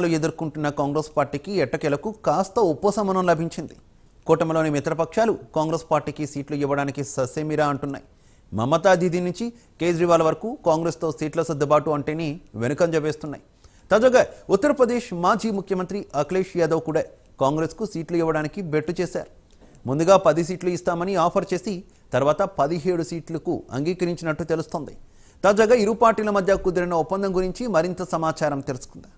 లు ఎదుర్కొంటున్న కాంగ్రెస్ పార్టీకి ఎట్టకేలకు కాస్త ఉపశమనం లభించింది. కూటమిలోని మిత్రపక్షాలు కాంగ్రెస్ పార్టీకి సీట్లు ఇవ్వడానికి ససేమిరా అంటున్నాయి. మమతా దీది నుంచి కేజ్రీవాల్ వరకు కాంగ్రెస్తో సీట్ల సర్దుబాటు అంటేనే వెనుకంజ వేస్తున్నాయి. తాజాగా ఉత్తరప్రదేశ్ మాజీ ముఖ్యమంత్రి అఖిలేష్ యాదవ్ కూడా కాంగ్రెస్కు సీట్లు ఇవ్వడానికి బెట్టు చేశారు. ముందుగా పది సీట్లు ఇస్తామని ఆఫర్ చేసి తర్వాత పదిహేడు సీట్లకు అంగీకరించినట్టు తెలుస్తోంది. తాజాగా ఇరు పార్టీల మధ్య కుదిరిన ఒప్పందం గురించి మరింత సమాచారం తెలుసుకుందాం.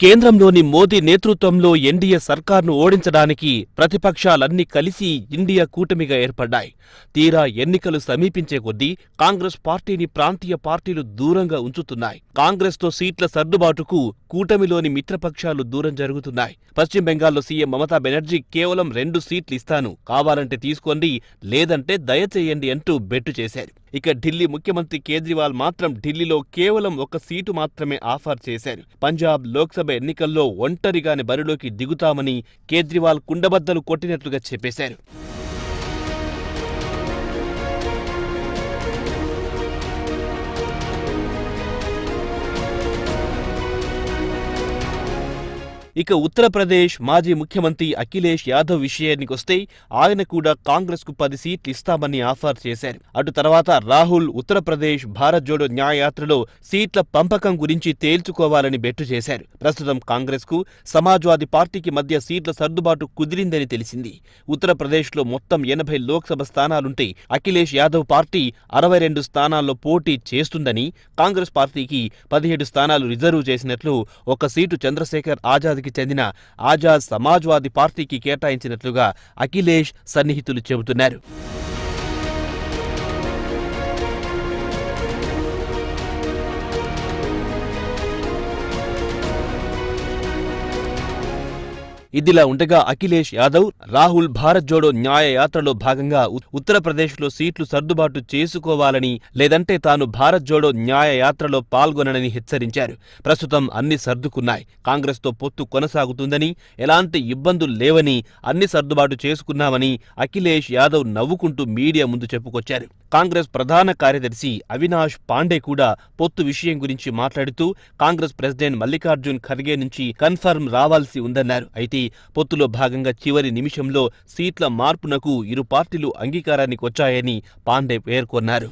కేంద్రంలోని మోదీ నేతృత్వంలో ఎన్డీఏ సర్కార్ను ఓడించడానికి ప్రతిపక్షాలన్నీ కలిసి ఇండియా కూటమిగా ఏర్పడ్డాయి. తీరా ఎన్నికలు సమీపించే కొద్దీ కాంగ్రెస్ పార్టీని ప్రాంతీయ పార్టీలు దూరంగా ఉంచుతున్నాయి. కాంగ్రెస్తో సీట్ల సర్దుబాటుకు కూటమిలోని మిత్రపక్షాలు దూరం జరుగుతున్నాయి. పశ్చిమ బెంగాల్లో సీఎం మమతా బెనర్జీ కేవలం రెండు సీట్లు ఇస్తాను. కావాలంటే తీసుకోండి లేదంటే దయచేయండి అంటూ బెట్టు చేశారు. ఇక ఢిల్లీ ముఖ్యమంత్రి కేజ్రీవాల్ మాత్రం ఢిల్లీలో కేవలం ఒక సీటు మాత్రమే ఆఫర్ చేశారు. పంజాబ్ లోక్సభ ఎన్నికల్లో ఒంటరిగానే బరిలోకి దిగుతామని కేజ్రీవాల్ కుండబద్దలు కొట్టినట్లుగా చెప్పేశారు. ఇక ఉత్తరప్రదేశ్ మాజీ ముఖ్యమంత్రి అఖిలేష్ యాదవ్ విషయానికొస్తే ఆయన కూడా కాంగ్రెస్కు పది సీట్లు ఇస్తామని ఆఫర్ చేశారు. అటు తర్వాత రాహుల్ ఉత్తరప్రదేశ్ భారత్ జోడో న్యాయయాత్రలో సీట్ల పంపకం గురించి తేల్చుకోవాలని బెట్టు చేశారు. ప్రస్తుతం కాంగ్రెస్కు సమాజ్వాదీ పార్టీకి మధ్య సీట్ల సర్దుబాటు కుదిరిందని తెలిసింది. ఉత్తరప్రదేశ్లో మొత్తం ఎనభై లోక్సభ స్థానాలుంటే అఖిలేష్ యాదవ్ పార్టీ అరవై రెండు స్థానాల్లో పోటీ చేస్తుందని కాంగ్రెస్ పార్టీకి పదిహేడు స్థానాలు రిజర్వ్ చేసినట్లు ఒక సీటు చంద్రశేఖర్ ఆజాద్ ఆజాద్కి చెందిన ఆజాద్ సమాజ్వాదీ పార్టీకి కేటాయించినట్లుగా అఖిలేష్ సన్నిహితులు చెబుతున్నారు. ఇదిలా ఉండగా అఖిలేష్ యాదవ్ రాహుల్ భారత్ జోడో న్యాయ యాత్రలో భాగంగా ఉత్తరప్రదేశ్లో సీట్లు సర్దుబాటు చేసుకోవాలని లేదంటే తాను భారత్ జోడో న్యాయ యాత్రలో పాల్గొననని హెచ్చరించారు. ప్రస్తుతం అన్ని సర్దుకున్నాయి. కాంగ్రెస్తో పొత్తు కొనసాగుతుందని ఎలాంటి ఇబ్బందులు లేవని అన్ని సర్దుబాటు చేసుకున్నామని అఖిలేష్ యాదవ్ నవ్వుకుంటూ మీడియా ముందు చెప్పుకొచ్చారు. కాంగ్రెస్ ప్రధాన కార్యదర్శి అవినాష్ పాండే కూడా పొత్తు విషయం గురించి మాట్లాడుతూ కాంగ్రెస్ ప్రెసిడెంట్ మల్లికార్జున్ ఖర్గే నుంచి కన్ఫర్మ్ రావాల్సి ఉందన్నారు. అయితే పొత్తులో భాగంగా చివరి నిమిషంలో సీట్ల మార్పునకు ఇరు పార్టీలు అంగీకారానికి వచ్చాయని పాండే పేర్కొన్నారు.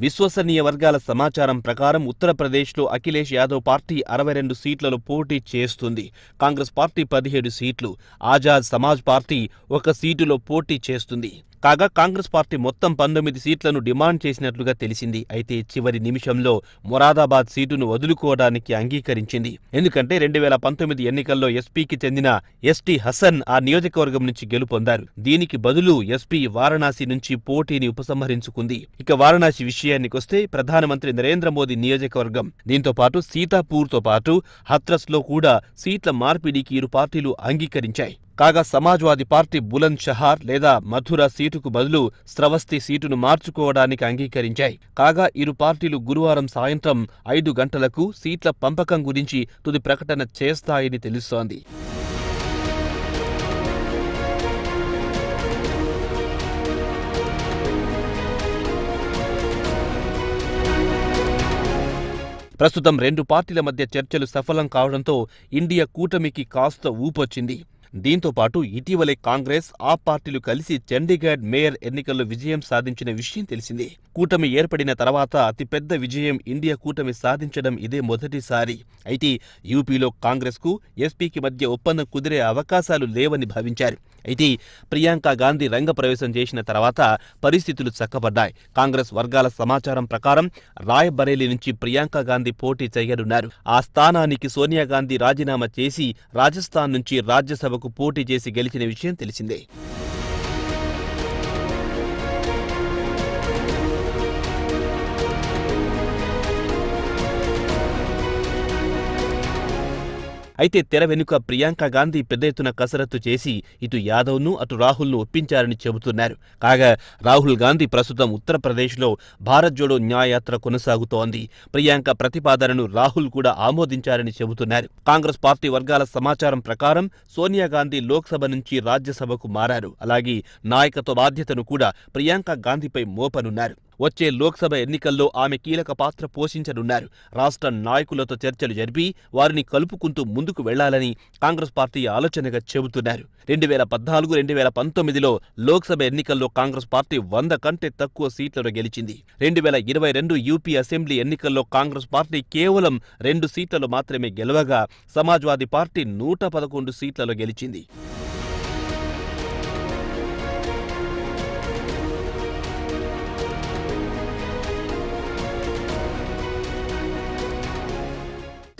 విశ్వసనీయ వర్గాల సమాచారం ప్రకారం ఉత్తరప్రదేశ్లో అఖిలేష్ యాదవ్ పార్టీ అరవై రెండు సీట్లలో పోటీ చేస్తుంది. కాంగ్రెస్ పార్టీ పదిహేడు సీట్లు. ఆజాద్ సమాజ్ పార్టీ ఒక సీటులో పోటీ చేస్తుంది. కాగా కాంగ్రెస్ పార్టీ మొత్తం పంతొమ్మిది సీట్లను డిమాండ్ చేసినట్లుగా తెలిసింది. అయితే చివరి నిమిషంలో మొరాదాబాద్ సీటును వదులుకోవడానికి అంగీకరించింది. ఎందుకంటే రెండు వేల పంతొమ్మిది ఎన్నికల్లో ఎస్పీకి చెందిన ఎస్టీ హసన్ ఆ నియోజకవర్గం నుంచి గెలుపొందారు దీనికి బదులు ఎస్పీ వారణాసి నుంచి పోటీని ఉపసంహరించుకుంది. ఇక వారణాసి విషయానికొస్తే ప్రధానమంత్రి నరేంద్ర మోదీ నియోజకవర్గం. దీంతో పాటు సీతాపూర్తో పాటు హత్రస్లో కూడా సీట్ల మార్పిడికి ఇరు పార్టీలు అంగీకరించాయి. కాగా సమాజ్వాదీ పార్టీ బులంద్ షహార్ లేదా మథుర సీటుకు బదులు స్రవస్తి సీటును మార్చుకోవడానికి అంగీకరించాయి. కాగా ఇరు పార్టీలు గురువారం సాయంత్రం ఐదు గంటలకు సీట్ల పంపకం గురించి తుది ప్రకటన చేస్తాయని తెలుస్తోంది. ప్రస్తుతం రెండు పార్టీల మధ్య చర్చలు సఫలం కావడంతో ఇండియా కూటమికి కాస్త ఊపొచ్చింది. దీంతో పాటు ఇటీవలే కాంగ్రెస్ ఆ పార్టీలు కలిసి చండీగఢ్ మేయర్ ఎన్నికల్లో విజయం సాధించిన విషయం తెలిసిందే. కూటమి ఏర్పడిన తర్వాత అతిపెద్ద విజయం ఇండియా కూటమి సాధించడం ఇదే మొదటిసారి. అయితే యూపీలో కాంగ్రెస్కు ఎస్పీకి మధ్య ఒప్పందం కుదిరే అవకాశాలు లేవని భావించారు. అయితే ప్రియాంక గాంధీ రంగప్రవేశం చేసిన తర్వాత పరిస్థితులు చక్కబడ్డాయి. కాంగ్రెస్ వర్గాల సమాచారం ప్రకారం రాయబరేలీ నుంచి ప్రియాంక గాంధీ పోటీ చేయనున్నారు. ఆ స్థానానికి సోనియా గాంధీ రాజీనామా చేసి రాజస్థాన్ నుంచి రాజ్యసభకు పోటీ చేసి గెలిచిన విషయం తెలిసిందే. అయితే తెర వెనుక ప్రియాంక గాంధీ పెద్ద ఎత్తున కసరత్తు చేసి ఇటు యాదవ్ను అటు రాహుల్ను ఒప్పించారని చెబుతున్నారు. కాగా రాహుల్ గాంధీ ప్రస్తుతం ఉత్తరప్రదేశ్లో భారత్ జోడో న్యాయయాత్ర కొనసాగుతోంది. ప్రియాంక ప్రతిపాదనను రాహుల్ కూడా ఆమోదించారని చెబుతున్నారు. కాంగ్రెస్ పార్టీ వర్గాల సమాచారం ప్రకారం సోనియా గాంధీ లోక్సభ నుంచి రాజ్యసభకు మారారు. అలాగే నాయకత్వ బాధ్యతను కూడా ప్రియాంక గాంధీపై మోపనున్నారు. వచ్చే లోక్సభ ఎన్నికల్లో ఆమె కీలక పాత్ర పోషించనున్నారు. రాష్ట్ర నాయకులతో చర్చలు జరిపి వారిని కలుపుకుంటూ ముందుకు వెళ్ళాలని కాంగ్రెస్ పార్టీ ఆలోచనగా చెబుతున్నారు. రెండు వేల పద్నాలుగు రెండు వేల పంతొమ్మిదిలో లోక్సభ ఎన్నికల్లో కాంగ్రెస్ పార్టీ వంద కంటే తక్కువ సీట్లను గెలిచింది. రెండు వేల ఇరవై రెండు యూపీ అసెంబ్లీ ఎన్నికల్లో కాంగ్రెస్ పార్టీ కేవలం రెండు సీట్లలో మాత్రమే గెలవగా సమాజ్వాదీ పార్టీ నూట పదకొండు సీట్లలో గెలిచింది.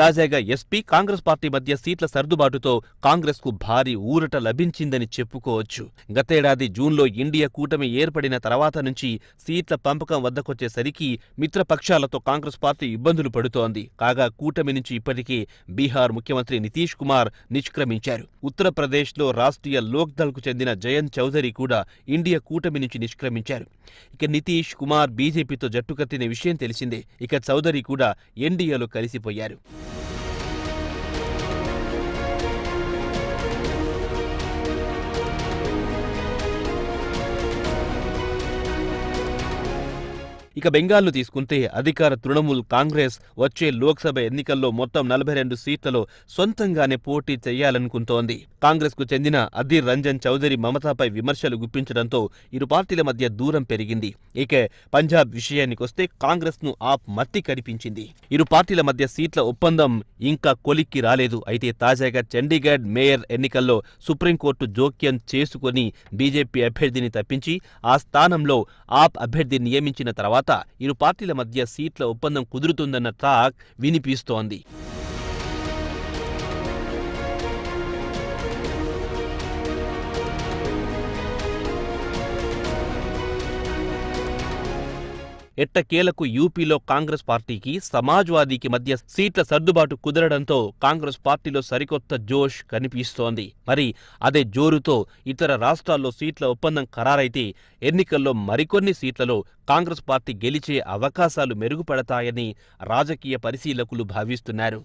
తాజాగా ఎస్పీ కాంగ్రెస్ పార్టీ మధ్య సీట్ల సర్దుబాటుతో కాంగ్రెస్కు భారీ ఊరట లభించిందని చెప్పుకోవచ్చు. గతేడాది జూన్లో ఇండియా కూటమి ఏర్పడిన తర్వాత నుంచి సీట్ల పంపకం వద్దకొచ్చేసరికి మిత్రపక్షాలతో కాంగ్రెస్ పార్టీ ఇబ్బందులు పడుతోంది. కాగా కూటమి నుంచి ఇప్పటికే బీహార్ ముఖ్యమంత్రి నితీష్ కుమార్ నిష్క్రమించారు. ఉత్తరప్రదేశ్లో రాష్ట్రీయ లోక్దళ్కు చెందిన జయంత్ చౌదరి కూడా ఇండియా కూటమి నుంచి నిష్క్రమించారు. ఇక నితీష్ కుమార్ బీజేపీతో జట్టు కట్టిన విషయం తెలిసిందే. ఇక చౌదరి కూడా ఎన్డీఏలో కలిసిపోయారు. ఇక బెంగాల్ను తీసుకుంటే అధికార తృణమూల్ కాంగ్రెస్ వచ్చే లోక్సభ ఎన్నికల్లో మొత్తం నలభై రెండు సీట్లలో సొంతంగానే పోటీ చేయాలనుకుంటోంది. కాంగ్రెస్కు చెందిన అధీర్ రంజన్ చౌదరి మమతాపై విమర్శలు గుప్పించడంతో ఇరు పార్టీల మధ్య దూరం పెరిగింది. ఇక పంజాబ్ విషయానికొస్తే కాంగ్రెస్ను ఆప్ మట్టి కనిపించింది ఇరు పార్టీల మధ్య సీట్ల ఒప్పందం ఇంకా కొలిక్కి రాలేదు. అయితే తాజాగా చండీగఢ్ మేయర్ ఎన్నికల్లో సుప్రీంకోర్టు జోక్యం చేసుకుని బీజేపీ అభ్యర్థిని తప్పించి ఆ స్థానంలో ఆప్ అభ్యర్థిని నియమించిన తర్వాత తర్వాత ఇరు పార్టీల మధ్య సీట్ల ఒప్పందం కుదురుతుందన్న టాక్ వినిపిస్తోంది. ఎట్టకేలకు యూపీలో కాంగ్రెస్ పార్టీకి సమాజ్వాదీకి మధ్య సీట్ల సర్దుబాటు కుదరడంతో కాంగ్రెస్ పార్టీలో సరికొత్త జోష్ కనిపిస్తోంది. మరి అదే జోరుతో ఇతర రాష్ట్రాల్లో సీట్ల ఒప్పందం ఖరారైతే ఎన్నికల్లో మరికొన్ని సీట్లలో కాంగ్రెస్ పార్టీ గెలిచే అవకాశాలు మెరుగుపడతాయని రాజకీయ పరిశీలకులు భావిస్తున్నారు.